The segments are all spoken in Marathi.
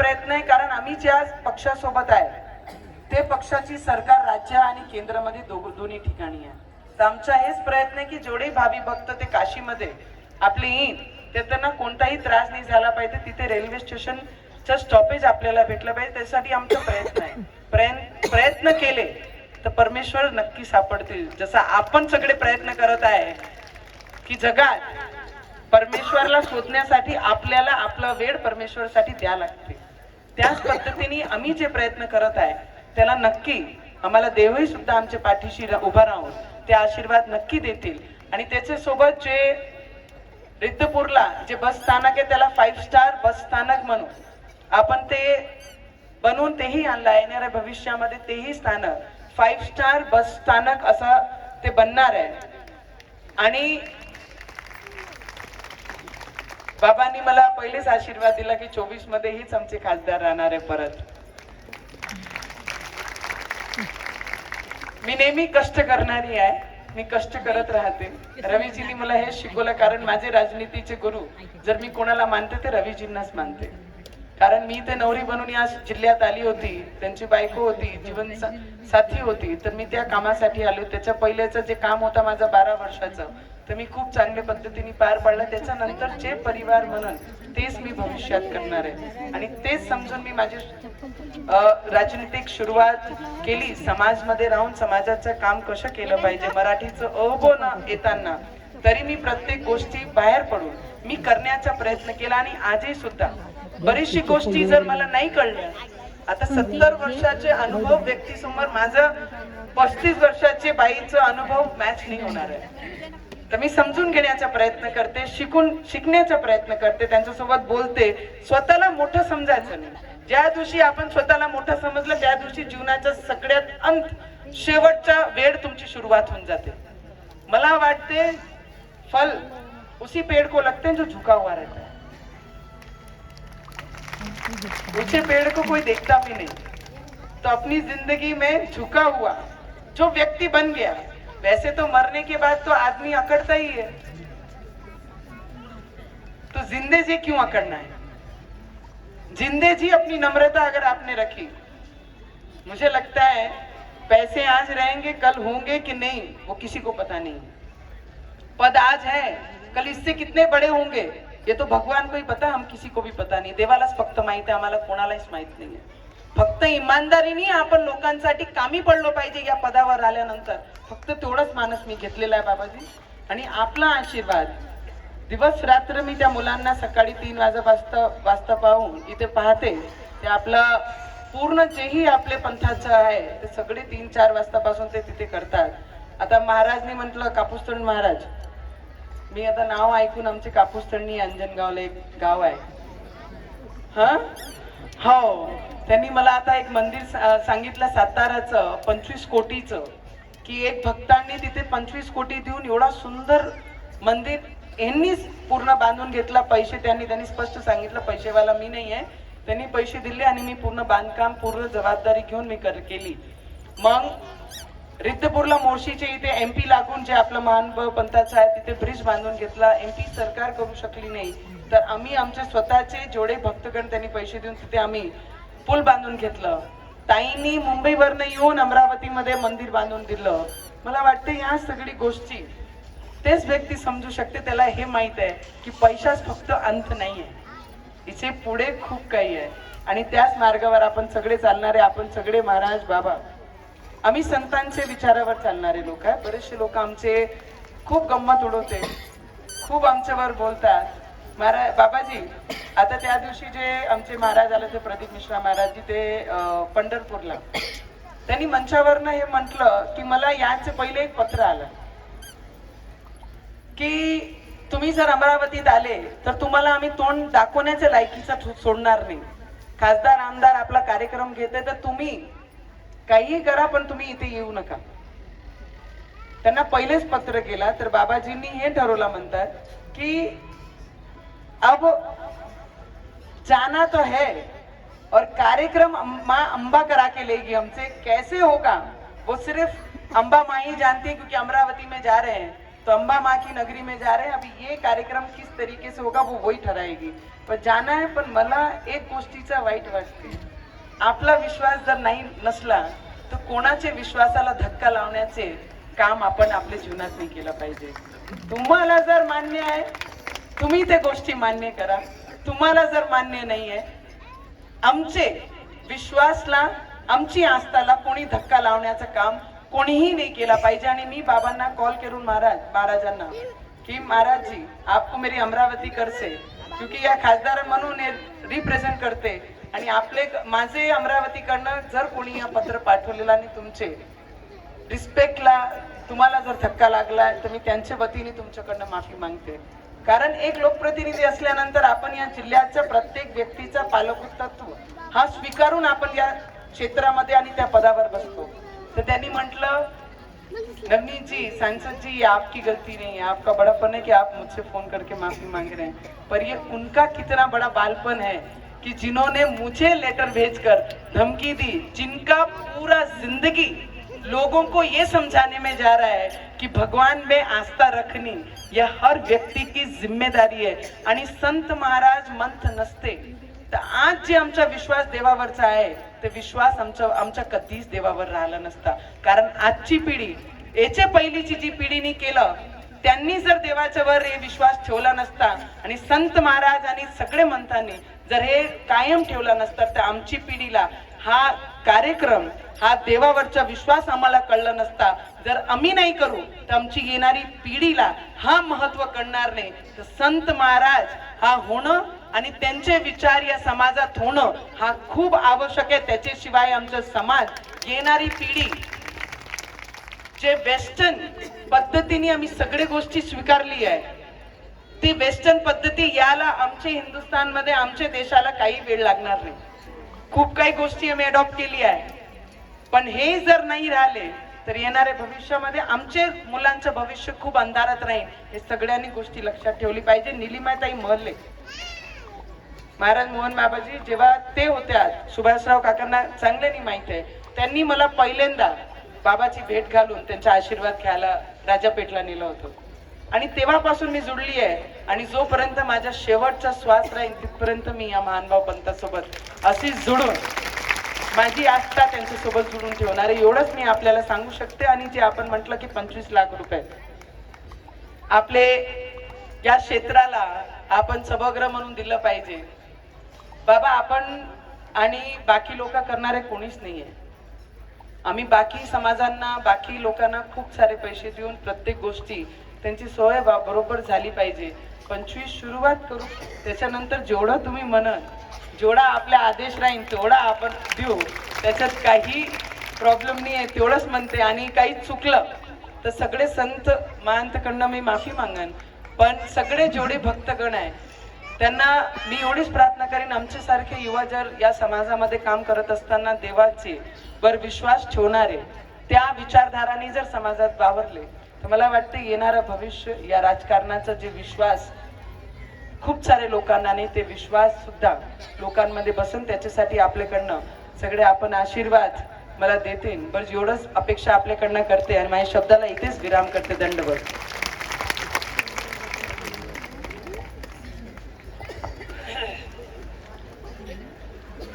प्रयत्न आहे कारण आम्ही ज्या पक्षासोबत आहे ते पक्षाची सरकार राज्य आणि केंद्रामध्ये दोघ- दोन्ही ठिकाणी आहे. तर आमचा हेच प्रयत्न आहे की जेवढे भावी भक्त ते काशीमध्ये आपले येईन ते त्यांना कोणताही त्रास नाही झाला पाहिजे. तिथे रेल्वे स्टेशनचं स्टॉपेज आपल्याला भेटलं पाहिजे. त्यासाठी आमचा प्रयत्न आहे. प्रयत्न प्रयत्न केले तर परमेश्वर नक्की सापडतील. जसं आपण सगळे प्रयत्न करत आहे की जगात परमेश्वरला शोधण्यासाठी आपल्याला आपला वेळ परमेश्वरसाठी द्या लागते. त्याच पद्धतीने आम्ही जे प्रयत्न करत आहे त्याला नक्की आम्हाला देवही सुद्धा आमच्या पाठीशी उभा राहून ते आशीर्वाद नक्की देतील. आणि त्याच्या सोबत जे रिद्धपूरला जे बस स्थानक आहे त्याला फाईव्ह स्टार बस स्थानक म्हणून आपण ते बनवून तेही आणलं. येणाऱ्या भविष्यामध्ये तेही स्थानक फाईव्ह स्टार बस स्थानक असं ते बनणार आहे. आणि बाबांनी मला पहिलेच आशीर्वाद दिला की चोवीसमध्ये हीच आमचे खासदार राहणार आहे परत. मी नेहमी कष्ट करणारी आहे. मी कष्ट करत राहते. रवीजींनी मला हे शिकवलं कारण माझे राजनीतीचे गुरु जर मी कोणाला मानते ते रवीजींनाच मानते. कारण मी ते नवरी बनून या जिल्ह्यात आली होती. त्यांची बायको होती जीवन साथी होती. तर मी त्या कामासाठी आलो. त्याच्या पहिल्याचं जे काम होतं माझं बारा वर्षाचं तर मी खूप चांगल्या पद्धतीने पार पाडलं. त्याच्यानंतर जे परिवार म्हणून तेच मी भविष्यात करणार आहे. आणि तेच समजून मी माझी राजनीतिक सुरुवात केली. समाजमध्ये राहून समाजाचं काम कसं केलं पाहिजे मराठीचं अहो ना येताना तरी मी प्रत्येक गोष्टी बाहेर पडून मी करण्याचा प्रयत्न केला आणि आजही सुद्धा. बरीचशी गोष्टी जर मला नाही कळल्या आता सत्तर वर्षाचे अनुभव व्यक्तीसमोर माझं पस्तीस वर्षाचे बाईचं अनुभव मॅच नाही होणार आहे. तर मी समजून घेण्याचा प्रयत्न करते शिकून शिकण्याचा प्रयत्न करते त्यांच्यासोबत बोलते. स्वतःला मोठं समजायचं नाही. ज्या दिवशी आपण स्वतःला मोठं समजलं त्या दिवशी जीवनाचा सगळ्यात अंत शेवटचा वेळ तुमची सुरुवात होऊन जाते. मला वाटते फल उसी पेड़ को लगते हैं जो झुका हुआ रहता है. ऊंचे पेड़ को कोई देखता भी नहीं. तो अपनी जिंदगी में झुका हुआ जो व्यक्ति बन गया वैसे तो मरने के बाद तो आदमी अकड़ता ही है। तो जिंदे जी क्यों अकड़ना है? जिंदे जी अपनी नम्रता अगर आपने रखी मुझे लगता है पैसे आज रहेंगे कल होंगे कि नहीं वो किसी को पता नहीं। पद आज है कल इससे कितने बड़े होंगे ये तो भगवान को ही पता हम किसी को भी पता नाही। देवालाच फक्त माहीत आहे आम्हाला कोणालाच माहीत है। फक्त इमानदारीने आपण लोकांसाठी कामी पडलो पाहिजे या पदावर आल्यानंतर. फक्त तेवढंच मानस मी घेतलेला आहे बाबाजी. आणि आपला आशीर्वाद. दिवस रात्र मी त्या मुलांना सकाळी तीन वाजता वाजता पाहून इथे पाहते. ते आपलं पूर्ण जेही आपले पंथाचं आहे ते सगळे तीन चार वाजतापासून ते तिथे करतात. आता महाराजने म्हटलं कापूसतण महाराज. मी आता नाव ऐकून आमचे कापूसतणी अंजनगावला एक गाव आहे. हा? हो. त्यांनी मला आता एक मंदिर सा- सांगितलं साताराचं पंचवीस कोटीचं की एक भक्तांनी तिथे पंचवीस कोटी देऊन एवढा सुंदर मंदिर यांनीच पूर्ण बांधून घेतला. पैसे त्यांनी त्यांनी स्पष्ट सांगितलं पैसेवाला मी नाही आहे. त्यांनी पैसे दिले आणि मी पूर्ण बांधकाम पूर्ण जबाबदारी घेऊन मी कर केली. मग रिद्धपूरला मोर्शीचे इथे एम पी लागून जे आपलं महान पंथाचं आहे तिथे ब्रिज बांधून घेतला. एम पी सरकार करू शकली नाही. तर आम्ही आमचे स्वतःचे जेवढे भक्तगण त्यांनी पैसे देऊन तिथे आम्ही पूल बांधून घेतलं. ताईंनी मुंबईवरनं येऊन अमरावतीमध्ये मंदिर बांधून दिलं. मला वाटतं या सगळी गोष्टी तेच व्यक्ती समजू शकते त्याला हे माहीत आहे की पैशाच फक्त अंत नाही आहे इथे पुढे खूप काही आहे. आणि त्याच मार्गावर आपण सगळे चालणारे आपण सगळे महाराज बाबा आम्ही संतांचे विचारावर चालणारे लोक आहे. बरेचसे लोक आमचे खूप गंमत उडवते. खूप आमच्यावर बोलतात. महाराज बाबाजी आता त्या दिवशी जे आमचे महाराज आले ते प्रदीप मिश्रा महाराजजी ते पंढरपूरला. त्यांनी मंचावरनं हे म्हटलं की मला याचे पहिले एक पत्र आलं. की तुम्ही जर अमरावतीत आले तर तुम्हाला आम्ही तोंड दाखवण्याच्या लायकीचा सोडणार नाही. खासदार आमदार आपला कार्यक्रम घेते तर तुम्ही काहीही करा पण तुम्ही इथे येऊ नका. त्यांना पहिलेच पत्र केला तर बाबाजींनी हे ठरवलं म्हणतात की अब जाना तो है और कार्यक्रम माँ अम्बा करा के लेगी हमसे कैसे होगा? वो सिर्फ अम्बा माँ ही जानती है क्योंकि अमरावती में जा रहे हैं। तो अम्बा माँ की नगरी में जा रहे हैं। अभी ये कार्यक्रम किस तरीके से होगा वो वही ठराएगी पण जाना है पण मला एक गोष्टीचा वाईट वाटते। आपला विश्वास जर नाही नसला तर कोणाच्या विश्वासाला धक्का लावण्याचे काम आपण आपल्या जीवनात नाही केलं पाहिजे. तुम्हाला जर मान्य आहे तुम्ही त्या गोष्टी मान्य करा. तुम्हाला जर मान्य नाही आहे आमचे विश्वासला आमची आस्थाला कोणी धक्का लावण्याचं काम कोणीही नाही केला पाहिजे. आणि मी बाबांना कॉल करून महाराज महाराजांना की महाराज जी आपको मेरी अमरावती करसे क्योंकि या खासदार म्हणून रिप्रेझेंट करते. आणि आपले माझे अमरावतीकडनं जर कोणी या पत्र पाठवलेलं आणि तुमचे रिस्पेक्टला तुम्हाला जर धक्का लागला तर मी त्यांच्या वतीने तुमच्याकडनं माफी मागते. कारण एक लोकप्रतिनिधी असल्यानंतर आपण या जिल्ह्याच्या प्रत्येक व्यक्तीचा पालकत्व हा स्वीकारून आपण या क्षेत्रामध्ये आणि त्या पदावर बसतो. तर त्यांनी म्हटलं नवनीत जी सांसद जी ये आपकी गलती नहीं है आपका बड़ापन है कि आप मुझसे फोन करके माफी मांग रहे हैं. पर ये उनका कितना बड़ा बालपन है कि जिन्होंने मुझे लेटर भेजकर धमकी दी जिनका पूरा जिंदगी लोगों को ये समझाने में जा रहा है कि भगवान में आस्था रखनी यह हर व्यक्ती की जिम्मेदारी आहे आणि संत महाराज मंथ नसते तर आज जे आमचा विश्वास देवावरचा आहे ते विश्वास आमचा आमच्या कधीच देवावर राहिला नसता. कारण आजची पिढी याच्या पहिलीची जी पिढीने केलं त्यांनी जर देवाच्या वर हे विश्वास ठेवला नसता आणि संत महाराज आणि सगळे मंथांनी जर हे कायम ठेवला नसता तर आमची पिढीला हा कार्यक्रम हा देवावरचा विश्वास आम्हाला कळला नसता. जर आम्ही नाही करू तर आमची येणारी पिढीला हा महत्त्व कळणार नाही. तर संत महाराज हा होणं आणि त्यांचे विचार या समाजात होणं हा खूप आवश्यक आहे. त्याच्याशिवाय आमचा समाज येणारी पिढी जे वेस्टर्न पद्धतीने आम्ही सगळे गोष्टी स्वीकारली आहे ती वेस्टर्न पद्धती याला आमच्या हिंदुस्थानमध्ये आमच्या देशाला काही वेळ लागणार नाही. खूप काही गोष्टी आम्ही अडॉप्ट केली आहे. पण हे जर नाही राहिले तर येणाऱ्या भविष्यामध्ये आमचे मुलांचं भविष्य खूप अंधारात राहील हे सगळ्यांनी गोष्टी लक्षात ठेवली पाहिजे. निलिमाताई महल्ले महाराज मोहन बाबाजी जेव्हा ते होते आज सुभाषराव काकांना चांगल्यानी माहीत आहे त्यांनी मला पहिल्यांदा बाबाची भेट घालून त्यांचा आशीर्वाद घ्यायला राजापेठला नेलं होतं. आणि तेव्हापासून मी जुडली आहे. आणि जोपर्यंत माझ्या शेवटचा श्वास राहील तिथपर्यंत मी या महानभाव पंथासोबत अशीच जुडून माझी आस्था त्यांच्यासोबत जुळून ठेवणार आहे. एवढंच मी आपल्याला सांगू शकते आणि जे आपण म्हटलं की पंचवीस लाख रुपये. आपले या क्षेत्राला आपण सभागृह म्हणून दिलं पाहिजे. बाबा आपण आणि बाकी लोक करणारे कोणीच नाही आहे आम्ही बाकी समाजांना बाकी लोकांना खूप सारे पैसे देऊन प्रत्येक गोष्टी त्यांची सोय बा- बरोबर झाली पाहिजे. पंचवीस सुरुवात करू. त्याच्यानंतर जेवढं तुम्ही म्हणत जेवढा आपला आदेश राहील तेवढा आपण देऊ. त्याच्यात काही प्रॉब्लेम नाही आहे तेवढंच म्हणते. आणि काही चुकलं तर सगळे संत महंतकडनं मी माफी मागन. पण सगळे जेवढे भक्तगण आहे त्यांना मी एवढीच प्रार्थना करेन आमच्यासारखे युवा जर या समाजामध्ये काम करत असताना देवाचे वर विश्वास ठेवणारे त्या विचारधाराने जर समाजात वावरले तर मला वाटतं येणारं भविष्य या राजकारणाचा जे विश्वास खूप सारे लोकांना आणि ते विश्वास सुद्धा लोकांमध्ये बसून त्याच्यासाठी आपल्याकडनं सगळे आपण आशीर्वाद मला देतील. बरं एवढंच अपेक्षा आपल्याकडनं करते आणि माझ्या शब्दाला इथेच विराम करते दंडवत.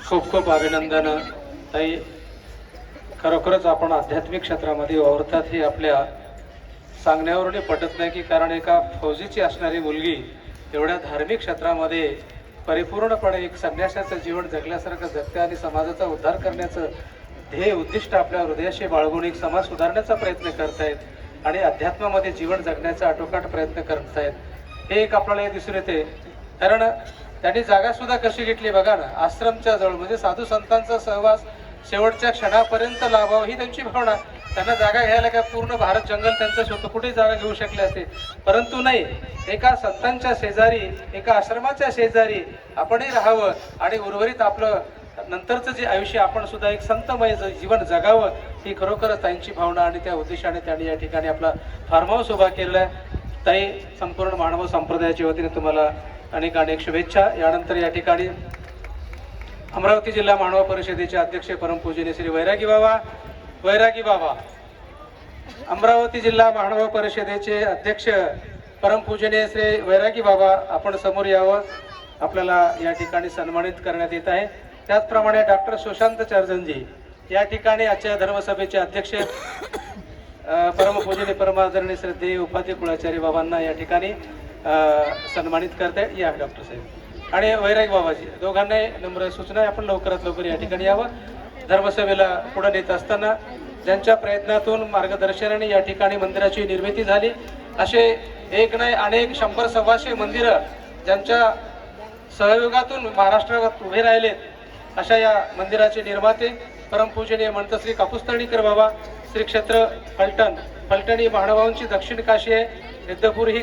खूप खूप अभिनंदन. ताई खरोखरच आपण आध्यात्मिक क्षेत्रामध्ये वावरतात हे आपल्या सांगण्यावरून पटत नाही की कारण एका फौजीची असणारी मुलगी एवढ्या धार्मिक क्षेत्रामध्ये परिपूर्णपणे एक संन्यासाचं जीवन जगल्यासारखं जगते आणि समाजाचा उद्धार करण्याचं ध्येय उद्दिष्ट आपल्या हृदयाशी बाळगून एक समाज सुधारण्याचा प्रयत्न करतायत आणि अध्यात्मामध्ये जीवन जगण्याचा आटोकाट प्रयत्न करतायत. हे एक आपल्याला हे दिसून येते. कारण त्यांनी जागासुद्धा कशी घेतली बघा ना आश्रमच्या जवळ म्हणजे साधू संतांचा सहवास शेवटच्या क्षणापर्यंत लाभावं ही त्यांची भावना. त्यांना जागा घ्यायला काय पूर्ण भारत जंगल त्यांचं होतं कुठेही जागा घेऊ शकले असते. परंतु नाही एका संतांच्या शेजारी एका आश्रमाच्या शेजारी आपणही राहावं आणि उर्वरित आपलं नंतरचं जे आयुष्य आपण सुद्धा एक संतमय जीवन जगावं ही खरोखरच त्यांची भावना आणि त्या उद्देशाने त्यांनी या ठिकाणी आपला फार्म हाऊस उभा केलेला आहे. ताई संपूर्ण मानव संप्रदायाच्या वतीने तुम्हाला अनेक अनेक शुभेच्छा. यानंतर या ठिकाणी अमरावती जिल्हा मानव परिषदेचे अध्यक्ष परमपूजनीय श्री वैरागी बाबा वैरागी बाबा अमरावती जिल्हा महानुभाव परिषदेचे अध्यक्ष परमपूजनीय श्री वैरागी बाबा आपण समोर यावं आपल्याला या ठिकाणी सन्मानित करण्यात येत आहे. त्याचप्रमाणे डॉक्टर सुशांत चर्जनजी या ठिकाणी आजच्या धर्मसभेचे अध्यक्ष परमपूजनी परमपूजनीय परमादरणीय श्रद्धेय उपाध्य कुळाचार्य बाबांना या ठिकाणी सन्मानित करता. या डॉक्टर साहेब. आणि वैराग बाबाजी दोघांना नम्र सूचना आहे, आपण लवकरात लवकर या ठिकाणी यावं. धर्मसभेला पुढे नेत असताना ज्यांच्या प्रयत्नातून मार्गदर्शनाने या ठिकाणी मंदिराची निर्मिती झाली असे एक नाही अनेक शंभर सव्वाशे मंदिरं ज्यांच्या सहयोगातून महाराष्ट्रात उभे राहिलेत अशा या मंदिराचे निर्माते परमपूजनीय म्हणत श्री कापुस्तणीकर बाबा श्री क्षेत्र फलटण. फलटण ही महानुभावांची दक्षिण काशी आहे. सिद्धपूर ही